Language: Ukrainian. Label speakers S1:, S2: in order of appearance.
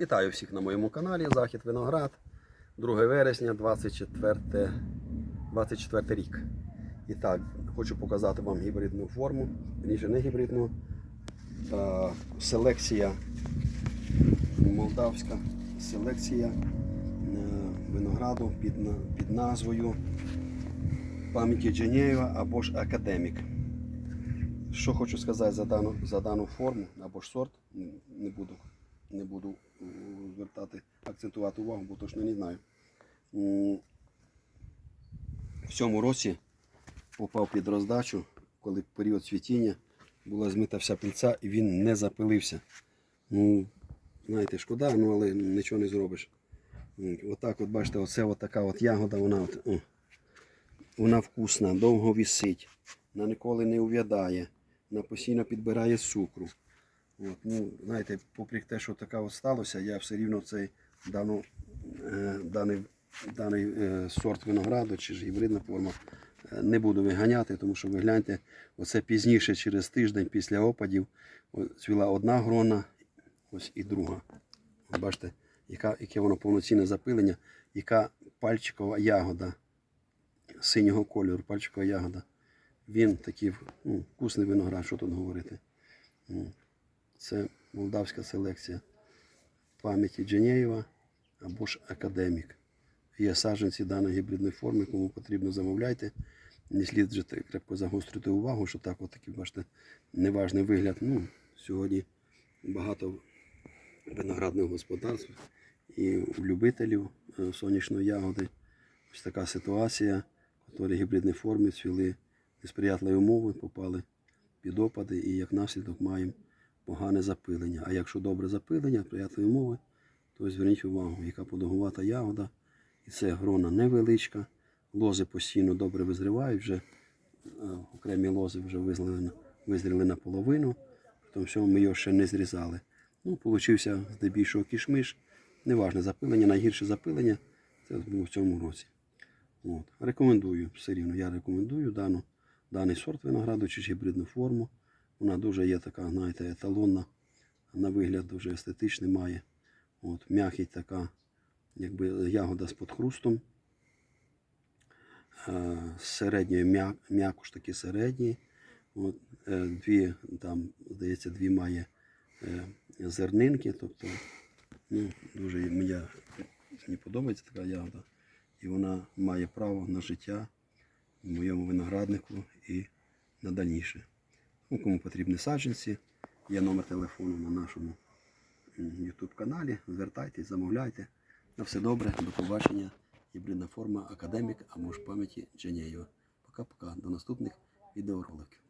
S1: Вітаю всіх на моєму каналі Захід Виноград. 2 вересня 24, 24 рік. І так, хочу показати вам гібридну форму, ніже не гібридну. Селекція молдавська селекція е, винограду під, під назвою пам'яті Дженєєва або ж Академік. Що хочу сказати за дану, за дану форму або ж сорт, не буду, не буду звертати, акцентувати увагу, бо точно не знаю. В цьому році попав під роздачу, коли період цвітіння була змита вся пильця і він не запилився. Ну, знаєте, шкода, ну але нічого не зробиш. Отак, от бачите, оце така от ягода, вона от, о, вона вкусна, довго вісить, вона ніколи не увядає, вона постійно підбирає цукру. От, ну, знаєте, попри те, що така от сталося, я все рівно цей дану, е, даний, даний е, сорт винограду чи ж гібридна форма е, не буду виганяти, тому що ви гляньте, оце пізніше, через тиждень після опадів, цвіла одна грона, ось і друга. Бачите, яка, яке воно повноцінне запилення, яка пальчикова ягода синього кольору, пальчикова ягода. Він такий ну, вкусний виноград, що тут говорити. Це молдавська селекція пам'яті Дженєєва або ж академік. Є саджанці даної гібридної форми, кому потрібно замовляйте. Не слід вже крепко загострити увагу, що так, от такий, бачите, неважний вигляд. Ну, сьогодні багато виноградних господарств і у любителів е, сонячної ягоди. Ось така ситуація, в гібридній формі цвіли несприятливі умови, попали під опади і як наслідок маємо погане запилення. А якщо добре запилення, сприятливі умови, то зверніть увагу, яка подовгувата ягода. І це грона невеличка. Лози постійно добре визрівають, вже е, окремі лози вже визріли, визріли наполовину, тому що ми його ще не зрізали. Ну, получився здебільшого кішмиш. Неважне запилення, найгірше запилення це було в цьому році. От. Рекомендую все рівно. Я рекомендую дану, даний сорт винограду чи гібридну форму. Вона дуже є така, знаєте, еталонна, на вигляд дуже естетичний має. От, м'якіть така, якби ягода з подхрустом. Е, середньої м'я- м'якуш такі середні. От, е, дві, там, здається, дві має е, зернинки. Тобто, ну, дуже мені подобається така ягода. І вона має право на життя в моєму винограднику і на дальніше. Ну, кому потрібні саджанці, є номер телефону на нашому YouTube каналі. Звертайтесь, замовляйте. На все добре, до побачення. Гібридна форма академік, а може пам'яті Дженєєва. Пока-пока. До наступних відеороликів.